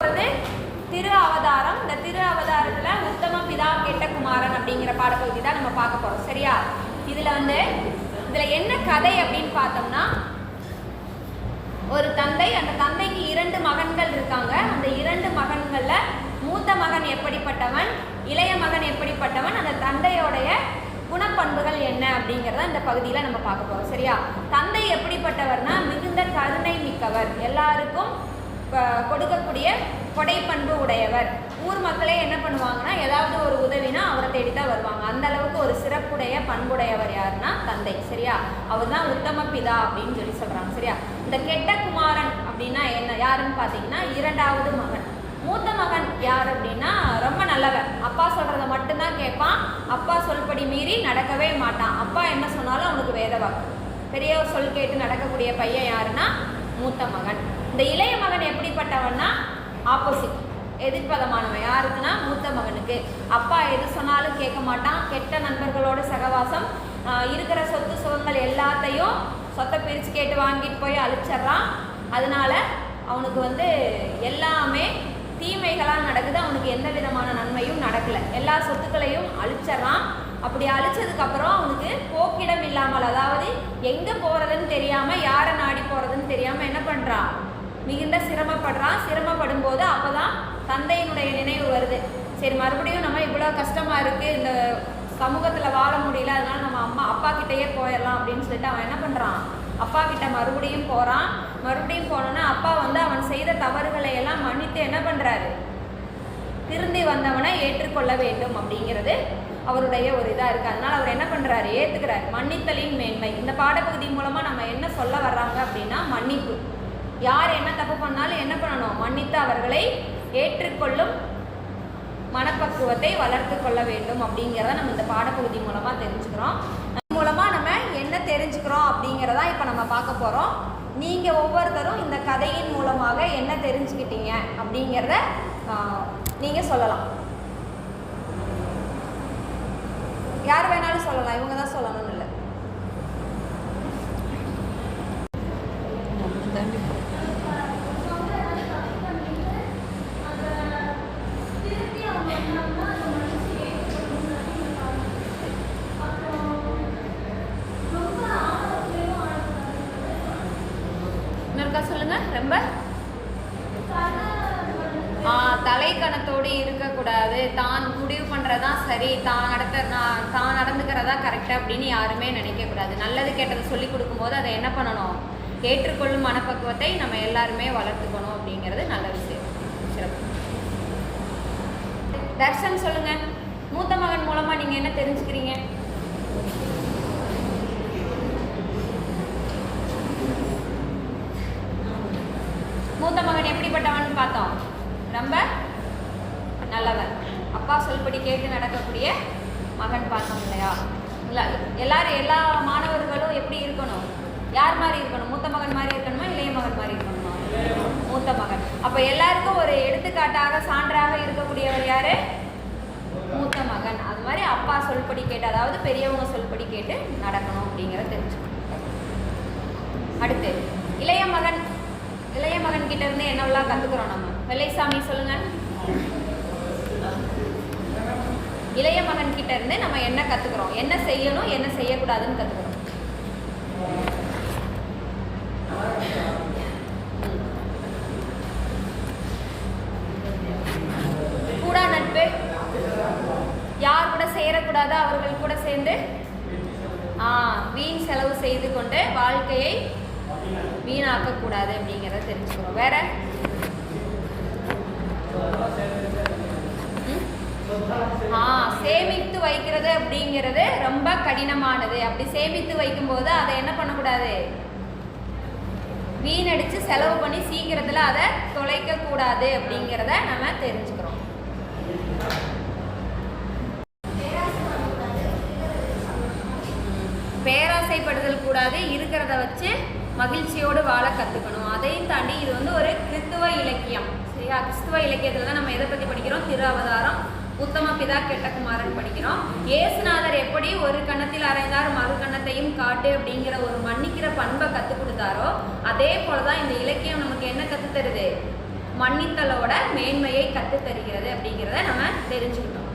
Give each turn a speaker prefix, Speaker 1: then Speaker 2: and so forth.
Speaker 1: வந்து திரு அவதாரம். இந்த திரு அவதாரத்தில் உத்தம பிதா கெட்ட குமாரன் அப்படிங்கிற பாடப்பகுதி தான் நம்ம பார்க்க போகிறோம் சரியா? இதில் வந்து இதில் என்ன கதை அப்படின்னு பார்த்தோம்னா ஒரு தந்தை அந்த தந்தைக்கு இரண்டு மகன்கள் இருக்காங்க. அந்த இரண்டு மகன்களில் மூத்த மகன் எப்படிப்பட்டவன் இளைய மகன் எப்படிப்பட்டவன் அந்த தந்தையோடைய குணப்பண்புகள் என்ன அப்படிங்கிறத இந்த பகுதியில் நம்ம பார்க்க போகிறோம் சரியா? தந்தை எப்படிப்பட்டவர்னா மிகுந்த கருணை மிக்கவர். எல்லாருக்கும் கொடுக்கக்கூடிய கொடுக்கக்கூடிய கொடைப்பண்பு உடையவர். ஊர் மக்களே என்ன பண்ணுவாங்கன்னா ஏதாவது ஒரு உதவினா அவரை தேடி தான் வருவாங்க. அந்த அளவுக்கு ஒரு சிறப்புடைய பண்புடையவர் யாருன்னா தந்தை. சரியா? அவர் தான் உத்தம பிதா அப்படின்னு சொல்லி சொல்கிறாங்க சரியா? இந்த கெட்ட குமாரன் அப்படின்னா என்ன? யாருன்னு பார்த்தீங்கன்னா இரண்டாவது மகன். மூத்த மகன் யார் அப்படின்னா ரொம்ப நல்லவன். அப்பா சொல்கிறத மட்டும்தான் கேட்பான். அப்பா சொல்படி மீறி நடக்கவே மாட்டான். அப்பா என்ன சொன்னாலும் அவனுக்கு வேத வாக்கு சொல் கேட்டு நடக்கக்கூடிய பையன் யாருன்னா மூத்த மகன். இந்த இளைய மகன் எப்படிப்பட்டவன்னா ஆப்போசிட் எதிர்ப்பதமானவன். யாருக்குன்னா? மூத்த மகனுக்கு. அப்பா எது சொன்னாலும் கேட்க மாட்டான். கெட்ட நண்பர்களோட சகவாசம். இருக்கிற சொத்து சுகங்கள் எல்லாத்தையும் சொத்தை பிரித்து கேட்டு வாங்கிட்டு போய் அழிச்சிட்றான். அதனால அவனுக்கு வந்து எல்லாமே தீமைகளாக நடக்குது. அவனுக்கு எந்த விதமான நன்மையும் நடக்கல. எல்லா சொத்துக்களையும் அழிச்சிட்றான். அப்படி அழிச்சதுக்கப்புறம் அவனுக்கு போக்கிடம் இல்லாமல் அதாவது எங்கே போகிறதுன்னு தெரியாமல் யாரை நாடி போகிறதுன்னு தெரியாமல் என்ன பண்ணுறான் மிகுந்த சிரமப்படுறான். சிரமப்படும் போது அப்பதான் தந்தையினுடைய நினைவு வருது. சரி மறுபடியும் நம்ம இவ்வளோ கஷ்டமாக இருக்குது இந்த சமூகத்தில் வாழ முடியல. அதனால் நம்ம அம்மா அப்பா கிட்டேயே போயிடலாம் அப்படின்னு சொல்லிட்டு அவன் என்ன பண்ணுறான் அப்பா கிட்ட மறுபடியும் போகிறான் மறுபடியும் போனோன்னா அப்பா வந்து அவன் செய்த தவறுகளை எல்லாம் மன்னித்து என்ன பண்ணுறாரு திருந்தி வந்தவனை ஏற்றுக்கொள்ள வேண்டும் அப்படிங்கிறது அவருடைய ஒரு இதாக இருக்குது அதனால் அவர் என்ன பண்ணுறாரு ஏற்றுக்கிறார் மன்னித்தலின் மேன்மை. இந்த பாடப்பகுதி மூலமாக நம்ம என்ன சொல்ல வர்றாங்க அப்படின்னா மன்னிப்பு. யார் என்ன தப்பு பண்ணாலும் என்ன பண்ணணும்? மன்னித்து அவர்களை ஏற்றுக்கொள்ளும் மனப்பக்குவத்தை வளர்த்து கொள்ள வேண்டும் அப்படிங்கிறத நம்ம இந்த பாடப்பகுதி மூலமாக தெரிஞ்சுக்கிறோம். மூலமாக நம்ம என்ன தெரிஞ்சுக்கிறோம் அப்படிங்கிறதா இப்போ நம்ம பார்க்க போகிறோம் நீங்கள் ஒவ்வொருத்தரும் இந்த கதையின் மூலமாக என்ன தெரிஞ்சுக்கிட்டீங்க அப்படிங்கிறத நீங்கள் சொல்லலாம். யார் வேணாலும் சொல்லலாம். இவங்க தான் சொல்லணும்னு இல்லை. இன்னொருக்கா சொல்லுங்க ரொம்ப? தலைக்கணத்தோடு இருக்கக்கூடாது. தான் முடிவு பண்ணுறதா சரி தான் நடத்த நான் தான் நடந்துக்கிறதா கரெக்டாக அப்படின்னு யாருமே நினைக்கக்கூடாது. நல்லது கெட்டது சொல்லி கொடுக்கும்போது அதை என்ன பண்ணணும்? ஏற்றுக்கொள்ளும் மனப்பக்குவத்தை நம்ம எல்லாருமே வளர்த்துக்கணும் அப்படிங்கிறது நல்ல விஷயம். சிறப்பு. தர்ஷன் சொல்லுங்க மூத்த மகன் மூலமாக நீங்கள் என்ன தெரிஞ்சுக்கிறீங்க? மூத்த மகன் எப்படிப்பட்டவன் பார்த்தோம். ரொம்ப நல்லவன். அப்பா சொல்படி கேட்டு நடக்கக்கூடிய மகன் பார்த்தோம் இல்லையா? இல்லை எல்லாரும் எல்லா மாணவர்களும் எப்படி இருக்கணும்? யார் மாதிரி இருக்கணும்? மூத்த மகன் மாதிரி இருக்கணுமா இளைய மகன் மாதிரி இருக்கணுமா? மூத்த மகன். அப்போ எல்லாருக்கும் ஒரு எடுத்துக்காட்டாக சான்றாக இருக்கக்கூடியவர் யாரு? மூத்த மகன். அது மாதிரி அப்பா சொல்படி கேட்டு அதாவது பெரியவங்க சொல்படி கேட்டு நடக்கணும் அப்படிங்கிறத தெரிஞ்சுக்கணும். அடுத்து இளைய மகன் இளைய மகன் கிட்ட இருந்து என்னெல்லாம் கத்துக்கிறோம் நம்ம? வெள்ளைசாமி சொல்லுங்க. இளைய மகன் கிட்ட இருந்து நம்ம என்ன கத்துக்கிறோம்? என்ன செய்யணும் என்ன செய்யக்கூடாதுன்னு கத்துக்கிறோம். கூடா நட்பு. யார் கூட சேரக்கூடாதோ அவர்கள் கூட சேர்ந்து ஆ, வீண் செலவு செய்து கொண்டு வாழ்க்கையை வீணாக்கக்கூடாது அப்படிங்கிறத தெரிஞ்சுக்கிறோம் வேற? ஆ சேமித்து வைக்கிறது அப்படிங்கிறது ரொம்ப கடினமானது. அப்படி சேமித்து வைக்கும்போது அதை என்ன பண்ணக்கூடாது? வீணடிச்சு செலவு பண்ணி சீக்கிரத்தில் அதை தொலைக்க கூடாது அப்படிங்கிறத நம்ம தெரிஞ்சுக்கிறோம். பேராசைப்படுதல் கூடாது. இருக்கிறத வச்சு மகிழ்ச்சியோடு வாழ கற்றுக்கணும் அதையும் தாண்டி இது வந்து ஒரு கிறிஸ்துவ இலக்கியம். சரியா? கிறிஸ்துவ இலக்கியத்தில் தான் நம்ம எதை பற்றி படிக்கிறோம்? திரு அவதாரம் உத்தம பிதா கெட்டகுமாரன் படிக்கிறோம். ஏசுநாதர் எப்படி ஒரு கணத்தில் அரைந்தார் மறு கன்னத்தையும் காட்டு அப்படிங்கிற ஒரு மன்னிக்கிற பண்பை கற்றுக் கொடுத்தாரோ அதே போல தான் இந்த இலக்கியம் நமக்கு என்ன கற்றுத் தருது? மன்னித்தலோட மேன்மையை கற்றுத்தருகிறது அப்படிங்கிறத நம்ம தெரிஞ்சுக்கிட்டோம்.